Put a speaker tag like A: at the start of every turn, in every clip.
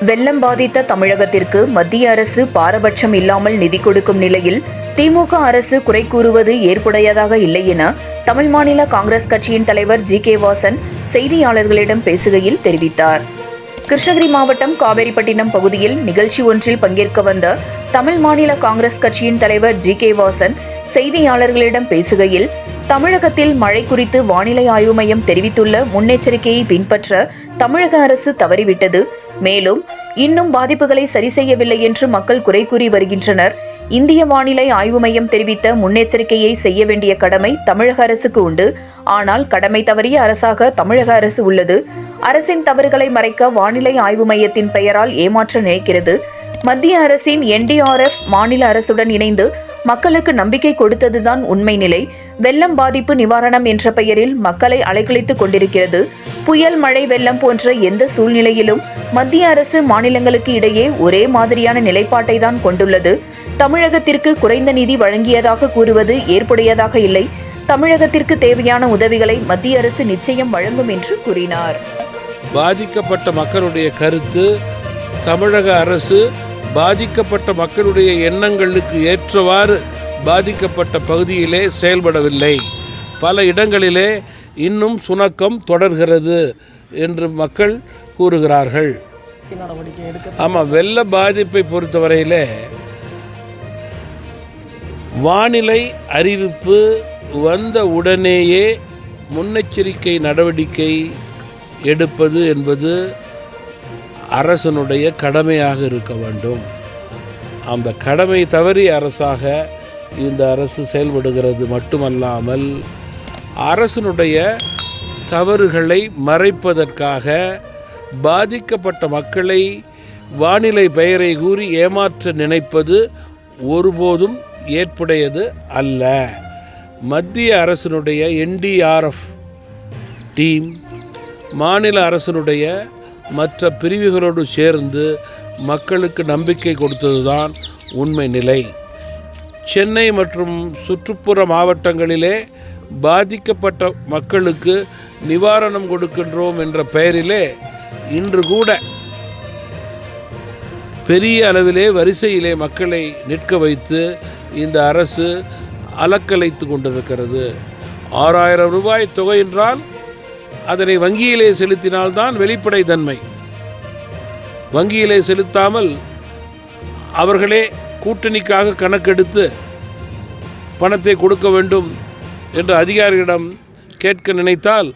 A: வெள்ளம் பாதித்த தமிழகத்திற்கு மத்திய அரசு பாரபட்சம் இல்லாமல் நிதி கொடுக்கும் நிலையில் திமுக அரசு குறை கூறுவது ஏற்புடையதாக இல்லை என தமிழ் மாநில காங்கிரஸ் கட்சியின் தலைவர் ஜி கே வாசன் செய்தியாளர்களிடம் பேசுகையில் தெரிவித்தார். கிருஷ்ணகிரி மாவட்டம் காவேரிப்பட்டினம் பகுதியில் நிகழ்ச்சி ஒன்றில் பங்கேற்க வந்த தமிழ் மாநில காங்கிரஸ் கட்சியின் தலைவர் ஜி கே வாசன் செய்தியாளர்களிடம் பேசுகையில் தமிழகத்தில் மழை குறித்து வானிலை ஆய்வு மையம் தெரிவித்துள்ள முன்னெச்சரிக்கையை பின்பற்ற தமிழக அரசு தவறிவிட்டது. மேலும் இன்னும் பாதிப்புகளை சரி செய்யவில்லை என்று மக்கள் குறை கூறி வருகின்றனர். இந்திய வானிலை ஆய்வு மையம் தெரிவித்த முன்னெச்சரிக்கையை செய்ய வேண்டிய கடமை தமிழக அரசுக்கு உண்டு. ஆனால் கடமை தவறிய அரசாக தமிழக அரசு உள்ளது. அரசின் தவறுகளை மறைக்க வானிலை ஆய்வு மையத்தின் பெயரால் ஏமாற்ற நினைக்கிறது. மத்திய அரசின் என்டிஆர்எஃப் மாநில அரசுடன் இணைந்து மக்களுக்கு நம்பிக்கை கொடுத்ததுதான் உண்மை நிலை. வெள்ளம் பாதிப்பு நிவாரணம் என்ற பெயரில் மக்களை அலைக்கழித்துக் கொண்டிருக்கிறது. புயல் மழை வெள்ளம் போன்ற எந்த சூழ்நிலையிலும் மத்திய அரசு மாநிலங்களுக்கு இடையே ஒரே மாதிரியான நிலைப்பாட்டை தான் கொண்டுள்ளது. தமிழகத்திற்கு குறைந்த நிதி வழங்கியதாக கூறுவது ஏற்புடையதாக இல்லை. தமிழகத்திற்கு தேவையான உதவிகளை மத்திய அரசு நிச்சயம் வழங்கும் என்று கூறினார்.
B: பாதிக்கப்பட்ட மக்களுடைய கருத்து தமிழக அரசு பாதிக்கப்பட்ட மக்களுடைய எண்ணங்களுக்கு ஏற்றவாறு பாதிக்கப்பட்ட பகுதியிலே செயல்படவில்லை. பல இடங்களிலே இன்னும் சுணக்கம் தொடர்கிறது என்று மக்கள் கூறுகிறார்கள். ஆமாம் வெள்ள பாதிப்பை பொறுத்தவரையிலே வானிலை அறிவிப்பு வந்த உடனேயே முன்னெச்சரிக்கை நடவடிக்கை எடுப்பது என்பது அரசனுடைய கடமையாக இருக்க வேண்டும். அந்த கடமை தவறி அரசாக இந்த அரசு செயல்படுகிறது மட்டுமல்லாமல் அரசனுடைய தவறுகளை மறைப்பதற்காக பாதிக்கப்பட்ட மக்களை வானிலை பெயரை கூறி ஏமாற்ற நினைப்பது ஒருபோதும் ஏற்புடையது அல்ல. மத்திய அரசினுடைய என்டிஆர்எஃப் டீம் மாநில அரசினுடைய மற்ற பிரிவுகளோடு சேர்ந்து மக்களுக்கு நம்பிக்கை கொடுத்ததுதான் உண்மை நிலை. சென்னை மற்றும் சுற்றுப்புற மாவட்டங்களிலே பாதிக்கப்பட்ட மக்களுக்கு நிவாரணம் கொடுக்கின்றோம் என்ற பெயரிலே இன்று கூட பெரிய அளவிலே வரிசையிலே மக்களை நிற்க வைத்து இந்த அரசு அலக்கலைத்து கொண்டிருக்கிறது. ஆறாயிரம் ரூபாய் தொகை என்றால் அதனை வங்கியிலே செலுத்தினால்தான் வெளிப்படை தன்மை. வங்கியிலே செலுத்தாமல் அவர்களே கூட்டணிக்காக கணக்கெடுத்து பணத்தை கொடுக்க வேண்டும் என்று அதிகாரிகளிடம் கேட்க நினைத்தால்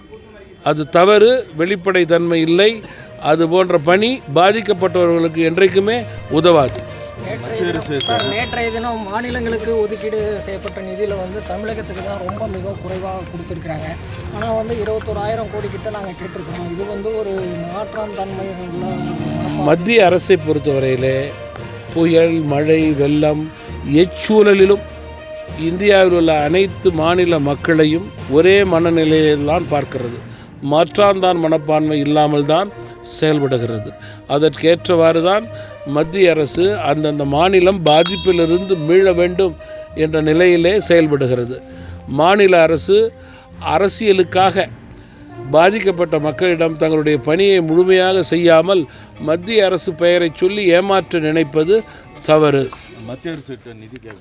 B: அது தவறு வெளிப்படை தன்மை இல்லை. அது போன்ற பணி பாதிக்கப்பட்டவர்களுக்கு என்றைக்குமே உதவாது.
C: சார் நேற்றைய தினம் மாநிலங்களுக்கு ஒதுக்கீடு செய்யப்பட்ட நிதியில் வந்து தமிழகத்துக்கு தான் ரொம்ப மிக குறைவாக கொடுத்துருக்குறாங்க. ஆனால் வந்து இருபத்தோராயிரம் கோடி கிட்ட நாங்கள் கேட்டிருக்கோம் இது வந்து ஒரு மாற்றான் தன்மை
B: மத்திய அரசை பொறுத்தவரையிலே புயல் மழை வெள்ளம் எச்சூழலிலும் இந்தியாவில் உள்ள அனைத்து மாநில மக்களையும் ஒரே மனநிலையில்தான் பார்க்கிறது. மாற்றான்தான் மனப்பான்மை இல்லாமல் தான் செயல்படுகிறது. அதற்கேற்றவாறு தான் மத்திய அரசு அந்தந்த மாநிலம் பாதிப்பிலிருந்து மீள வேண்டும் என்ற நிலையிலே செயல்படுகிறது. மாநில அரசு அரசியலுக்காக பாதிக்கப்பட்ட மக்களிடம் தங்களுடைய பணியை முழுமையாக செய்யாமல் மத்திய அரசு பெயரை சொல்லி ஏமாற்ற நினைப்பது தவறு.
D: மத்திய அரசு நிதி கேட்க